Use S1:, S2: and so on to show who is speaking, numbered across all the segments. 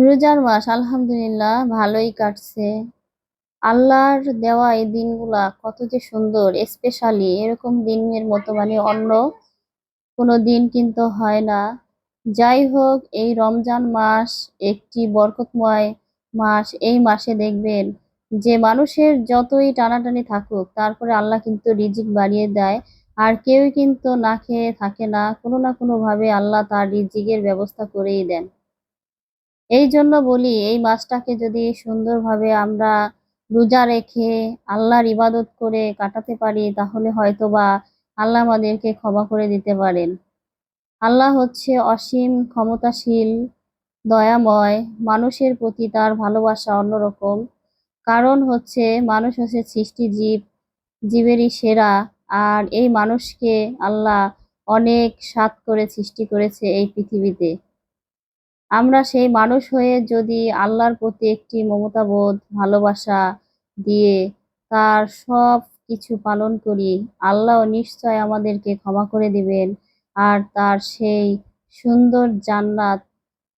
S1: রোজার মাস, আলহামদুলিল্লাহ, ভালোই কাটছে। আল্লাহর দেওয়া এই দিনগুলা কত যে সুন্দর স্পেশালি এরকম দিনের মতো মানে অন্য কোনো দিন কিন্তু হয় না। যাই হোক, এই রমজান মাস একটি বরকতময় মাস, এই মাসে দেখবেন যে মানুষের যতই টানাটানি থাকুক, তারপরে আল্লাহ কিন্তু রিজিক বাড়িয়ে দেয়। আর কেউই কিন্তু না খেয়ে থাকে না, কোনো না কোনোভাবে আল্লাহ তার রিজিকের ব্যবস্থা করেই দেন। এই জন্য বলি, এই মাসটাকে যদি সুন্দরভাবে আমরা রোজা রেখে আল্লাহর ইবাদত করে কাটাতে পারি, তাহলে হয়তো বা আল্লাহ আমাদেরকে ক্ষমা করে দিতে পারেন। আল্লাহ হচ্ছে অসীম ক্ষমতাশীল, দয়াময়, মানুষের প্রতি তার ভালোবাসা অন্যরকম। কারণ হচ্ছে মানুষ হচ্ছে সৃষ্টি জীব, জীবেরই সেরা, আর এই মানুষকে আল্লাহ অনেক সাত করে সৃষ্টি করেছে এই পৃথিবীতে। আমরা সেই মানুষ হয়ে যদি আল্লাহর প্রতি একটি মমতাবোধ, ভালোবাসা দিয়ে তার সব কিছু পালন করি, আল্লাহ নিশ্চয় আমাদেরকে ক্ষমা করে দিবেন। আর তার সেই সুন্দর জান্নাত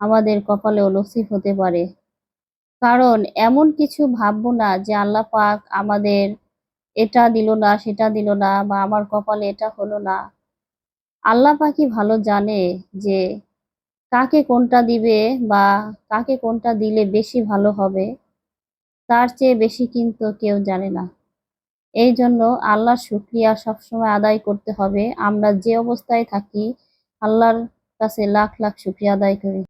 S1: আমাদের কপালেও নসিব হতে পারে। কারণ এমন কিছু ভাববো না যে আল্লাহ পাক আমাদের এটা দিল না, সেটা দিল না বা আমার কপালে এটা হলো না। আল্লাহ পাকই ভালো জানে যে কাকে কোনটা দিবে বা কাকে কোনটা দিলে বেশি ভালো হবে, তার চেয়ে বেশি কিন্তু কেউ জানে না। এই জন্য আল্লাহর শুক্রিয়া সবসময় আদায় করতে হবে। আমরা যে অবস্থায় থাকি, আল্লাহর কাছে লাখ লাখ শুক্রিয়া আদায় করি।